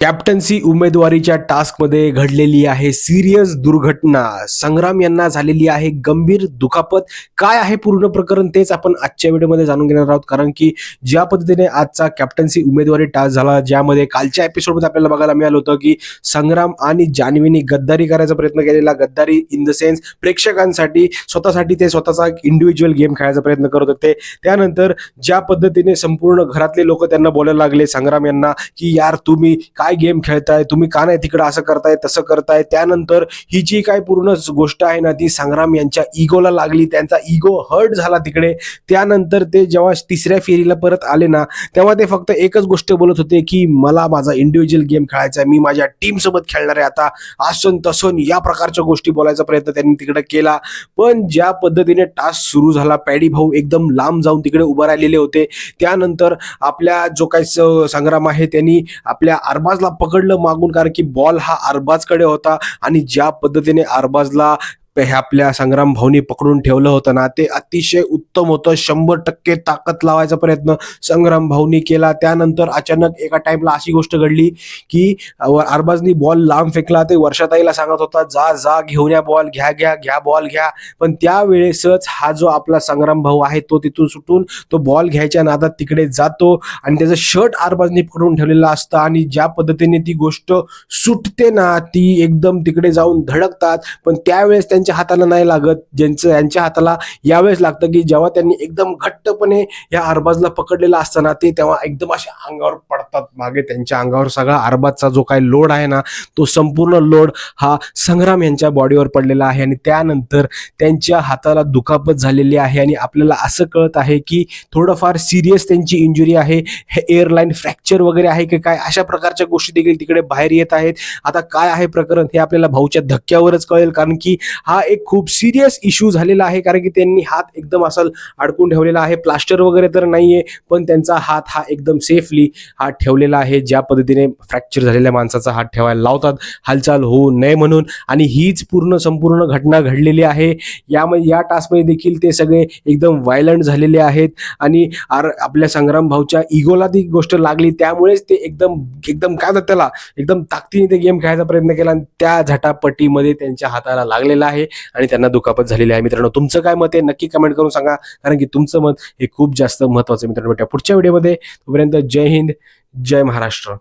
Captaincy उमेदवारीच्या टास्कमध्ये घडलेली आहे सिरियस दुर्घटना. संग्राम यांना झालेली आहे गंभीर दुखापत. काय आहे पूर्ण प्रकरण तेच आपण आजच्या व्हिडिओमध्ये जाणून घेणार आहोत. कारण की ज्या पद्धतीने आजचा कॅप्टन्सी उमेदवारी टास्क झाला ज्यामध्ये कालच्या एपिसोडमध्ये आपल्याला बघायला मिळालं होतं की संग्राम आणि जान्हवीनी गद्दारी करायचा प्रयत्न केलेला. गद्दारी इन द सेन्स प्रेक्षकांसाठी स्वतःसाठी ते स्वतःचा इंडिव्हिज्युअल गेम खेळायचा प्रयत्न करत होते. त्यानंतर ज्या पद्धतीने संपूर्ण घरातले लोक त्यांना बोलायला लागले संग्राम यांना की यार तुम्ही काय गेम खेळताय तुम्ही का नाही तिकडं असं करताय तसं करताय? त्यानंतर ही जी काय पूर्ण गोष्ट आहे ना ती संग्राम यांच्या इगोला लागली त्यांचा इगो हर्ट झाला तिकडे. त्यानंतर ते जेव्हा तिसऱ्या फेरीला परत आले ना तेव्हा ते फक्त एकच गोष्ट बोलत होते की मला माझा इंडिव्हिज्युअल गेम खेळायचा आहे मी माझ्या टीम सोबत खेळणार आहे आता. आसन तसन या प्रकारच्या गोष्टी बोलायचा प्रयत्न त्यांनी तिकडे केला. पण ज्या पद्धतीने टास्क सुरू झाला पॅडी भाऊ एकदम लांब जाऊन तिकडे उभं राहिलेले होते. त्यानंतर आपल्या जो काही संग्राम आहे त्यांनी आपल्या अरबाज पकडलं मागून कारण की बॉल हा अरबाजकडे होता आणि ज्या पद्धतीने अरबाजला हे आपल्या संग्राम भाऊनी पकडून ठेवलं होतं ना ते अतिशय उत्तम होतं. शंभर टक्के ताकद लावायचा प्रयत्न संग्राम भाऊनी केला. त्यानंतर अचानक एका टाइमला अशी गोष्ट घडली की अरबाजनी बॉल लांब फेकला. ते वर्षाताईला सांगत होता जा जा घेऊन या बॉल घ्या घ्या घ्या बॉल घ्या. पण त्यावेळेसच हा जो आपला संग्राम भाऊ आहे तो तिथून सुटून तो बॉल घ्यायच्या नादात तिकडे जातो आणि त्याचं शर्ट आरबाजनी पकडून ठेवलेलं असतं आणि ज्या पद्धतीने ती गोष्ट सुटते ना ती एकदम तिकडे जाऊन धडकतात. पण त्यावेळेस त्यांच्या हाताला नाही लागत ज्यांचं यांच्या हाताला यावेळेस लागतं की जेव्हा त्यांनी एकदम घट्टपणे या अरबाजला पकडलेला असताना ते तेव्हा एकदम अशा अंगावर पडतात. मागे त्यांच्या अंगावर सगळा अरबाजचा जो काही लोड आहे ना तो संपूर्ण लोड हा संग्राम यांच्या बॉडीवर पडलेला आहे आणि त्यानंतर त्यांच्या हाताला दुखापत झालेली आहे आणि आपल्याला असं कळत आहे की थोडंफार सिरियस त्यांची इंजुरी आहे. हे एअरलाईन फ्रॅक्चर वगैरे आहे की काय? अशा प्रकारच्या गोष्टी देखील तिकडे बाहेर येत आहेत. आता काय आहे प्रकरण हे आपल्याला भाऊच्या धक्क्यावरच कळेल कारण की हा एक खूप सिरियस इश्यू झालेला आहे कारण की त्यांनी हात एकदम असा अडकून ठेवलेला आहे. प्लास्टर वगैरे तर नाहीये पण त्यांचा हात हा एकदम सेफली हात ठेवलेला आहे. ज्या पद्धतीने फ्रॅक्चर झालेल्या माणसाचा हात ठेवायला लावतात हालचाल होऊ नये म्हणून. आणि हीच पूर्ण संपूर्ण घटना घडलेली आहे. यामध्ये या टास्कमध्ये देखील ते सगळे एकदम व्हायलंट झालेले आहेत. आणि आर आपल्या संग्राम भाऊच्या इगोला ती गोष्ट लागली. त्यामुळेच ते एकदम एकदम काय त्याला एकदम ताकदीने ते गेम खेळायचा प्रयत्न केला. आणि त्या झटापटीमध्ये त्यांच्या हाताला लागलेला आहे. आणि त्यांना दुखापत झालेली आहे. मित्रांनो तुमचं काय मत आहे? नक्की कमेंट करून सांगा. कारण की तुमचं मत हे खूप जास्त महत्वाचं आहे मित्रांनो. भेटा पुढच्या व्हिडिओमध्ये तोपर्यंत जय हिंद जय महाराष्ट्र.